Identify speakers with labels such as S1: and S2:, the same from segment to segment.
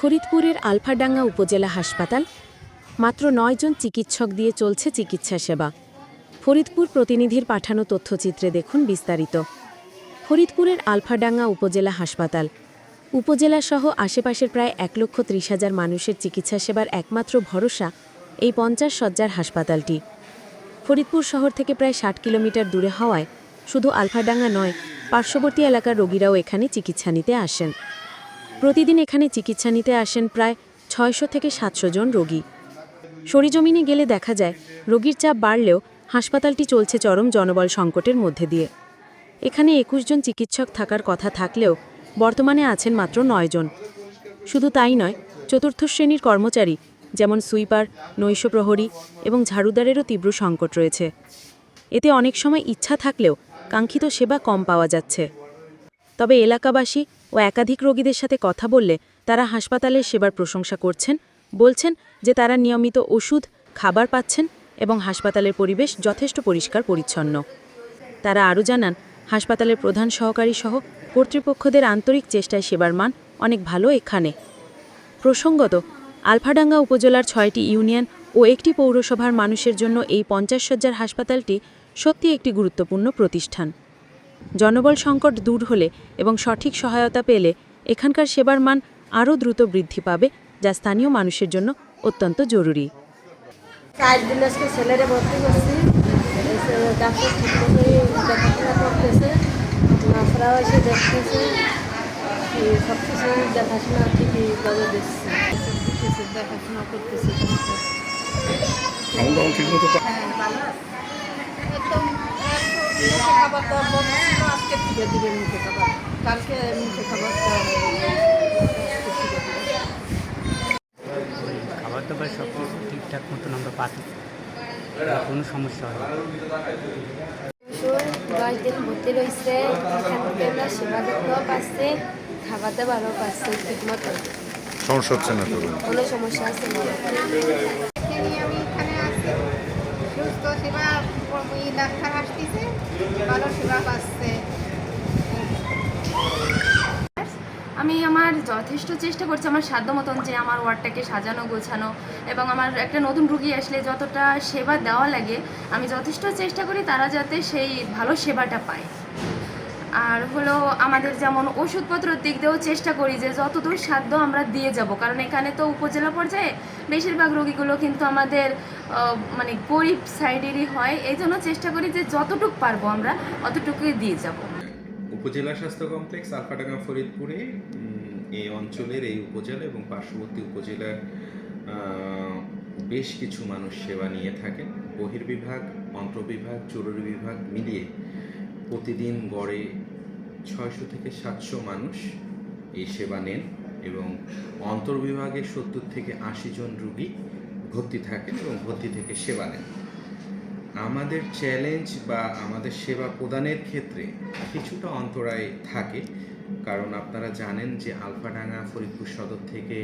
S1: ফরিদপুরের আলফাডাঙ্গা উপজেলা হাসপাতাল, মাত্র নয়জন চিকিৎসক দিয়ে চলছে চিকিৎসা সেবা। ফরিদপুর প্রতিনিধির পাঠানো তথ্যচিত্রে দেখুন বিস্তারিত। ফরিদপুরের আলফাডাঙ্গা উপজেলা হাসপাতাল, উপজেলা সহ আশেপাশের প্রায় এক লক্ষ ত্রিশ হাজার মানুষের চিকিৎসা সেবার একমাত্র ভরসা এই পঞ্চাশ শয্যার হাসপাতালটি। ফরিদপুর শহর থেকে প্রায় ষাট কিলোমিটার দূরে হওয়ায় শুধু আলফাডাঙ্গা নয়, পার্শ্ববর্তী এলাকার রোগীরাও এখানে চিকিৎসা নিতে আসেন। প্রতিদিন এখানে চিকিৎসা নিতে আসেন প্রায় ছয়শো থেকে সাতশো জন রোগী। সরিজমিনে গেলে দেখা যায়, রোগীর চাপ বাড়লেও হাসপাতালটি চলছে চরম জনবল সংকটের মধ্যে দিয়ে। এখানে একুশ জন চিকিৎসক থাকার কথা থাকলেও বর্তমানে আছেন মাত্র নয় জন। শুধু তাই নয়, চতুর্থ শ্রেণির কর্মচারী যেমন সুইপার, নৈশ প্রহরী এবং ঝাড়ুদারেরও তীব্র সংকট রয়েছে। এতে অনেক সময় ইচ্ছা থাকলেও কাঙ্ক্ষিত সেবা কম পাওয়া যাচ্ছে। তবে এলাকাবাসী ও একাধিক রোগীদের সাথে কথা বললে তারা হাসপাতালের সেবার প্রশংসা করছেন, বলছেন যে তারা নিয়মিত ওষুধ, খাবার পাচ্ছেন এবং হাসপাতালের পরিবেশ যথেষ্ট পরিষ্কার পরিচ্ছন্ন। তারা আরও জানান, হাসপাতালের প্রধান সহকারী সহ কর্তৃপক্ষদের আন্তরিক চেষ্টায় সেবার মান অনেক ভালো এখানে। প্রসঙ্গত, আলফাডাঙ্গা উপজেলার ছয়টি ইউনিয়ন ও একটি পৌরসভার মানুষের জন্য এই পঞ্চাশ শয্যার হাসপাতালটি সত্যি একটি গুরুত্বপূর্ণ প্রতিষ্ঠান। জনবল সংকট দূর হলে এবং সঠিক সহায়তা পেলে এখানকার সেবার মান আরও দ্রুত বৃদ্ধি পাবে যা স্থানীয় মানুষের জন্য অত্যন্ত জরুরি।
S2: চার দিন আজকে ছেলেরে ভর্তি করছি। ডাক্তার ঠিক মতোই দেখাশোনা করতেছে। নার্সরাও এসে দেখতেছে। সব কিছু দেখাশোনা দিচ্ছে। দেখাশোনা করতেছে। মুখে খাবার দাবার বন্ধ ছিল আজকে ধীরে ধীরে মুখে খাবার। কালকে মুখে খাবার
S3: দাবার সব ঠিকঠাক মতন আমরা পাচ্ছি। কোনো সমস্যা হয় না।
S4: দশ দিন ভর্তি রয়েছে এখান থেকে আমরা সেবা যত্নও পাচ্ছে খাবার দাবারও পাচ্ছে ঠিক মতো
S5: সমস্যা হচ্ছে না তো?
S4: কোনো সমস্যা আছে? না
S6: আমি এখানে আছি। সুস্থ সেবা ডাক্তার আসতেছে, ভালো সেবা পাচ্ছে।
S7: আমি আমার যথেষ্ট চেষ্টা করছি আমার সাধ্য মতন যে আমার ওয়ার্ডটাকে সাজানো, গোছানো এবং আমার একটা নতুন রুগী আসলে যতটা সেবা দেওয়া লাগে, আমি যথেষ্ট চেষ্টা করি তারা যাতে সেই ভালো সেবাটা পায়। আর হলো আমাদের যেমন ওষুধপত্রের দিক দিয়েও চেষ্টা করি যে যতদূর সাধ্য আমরা দিয়ে যাব। কারণ এখানে তো উপজেলা পর্যায়ে বেশিরভাগ রোগীগুলো কিন্তু আমাদের মানে গরিব সাইডেরই হয়। এই জন্য চেষ্টা করি যে যতটুকু পারব আমরা, অতটুকুই দিয়ে যাব।
S8: উপজেলা স্বাস্থ্য কমপ্লেক্স, আলফাডাঙ্গা, ফরিদপুরে এই অঞ্চলের এই উপজেলা এবং পার্শ্ববর্তী উপজেলার বেশ কিছু মানুষ সেবা নিয়ে থাকেন। বহির্বিভাগ, অন্ত্রবিভাগ, জরুরি বিভাগ মিলিয়ে প্রতিদিন গড়ে ছয়শো থেকে সাতশো মানুষ এই সেবা নেন এবং অন্তর্বিভাগে সত্তর থেকে আশি জন রুগী ভর্তি থাকেন এবং ভর্তি থেকে সেবা নেন। আমাদের চ্যালেঞ্জ বা আমাদের সেবা প্রদানের ক্ষেত্রে কিছুটা অন্তরায় থাকে, কারণ আপনারা জানেন যে আলফাডাঙ্গা ফরিদপুর সদর থেকে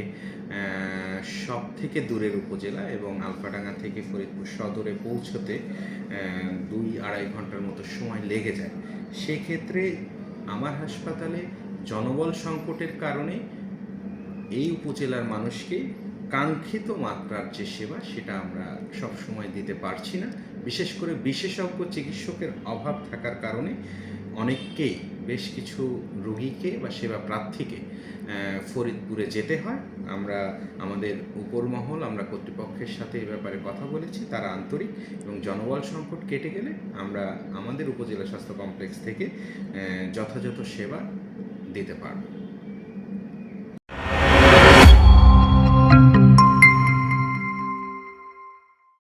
S8: সব থেকে দূরের উপজেলা এবং আলফাডাঙ্গা থেকে ফরিদপুর সদরে পৌঁছতে দুই আড়াই ঘণ্টার মতো সময় লেগে যায়। সেক্ষেত্রে আমার হাসপাতালে জনবল সংকটের কারণে এই উপজেলার মানুষকে কাঙ্ক্ষিত মাত্রার যে সেবা, সেটা আমরা সবসময় দিতে পারছি না। বিশেষ করে বিশেষজ্ঞ চিকিৎসকের অভাব থাকার কারণে অনেককেই বেশ কিছু রোগীকে বা সেবা প্রার্থীকে ফরিদপুরে যেতে হয়। আমরা, আমাদের উপরমহল, আমরা কর্তৃপক্ষের সাথে এ ব্যাপারে কথা বলেছি, তারা আন্তরিক এবং জনবল সংকট কেটে গেলে আমরা আমাদের উপজেলা স্বাস্থ্য কমপ্লেক্স থেকে যথাযথ সেবা দিতে পারব।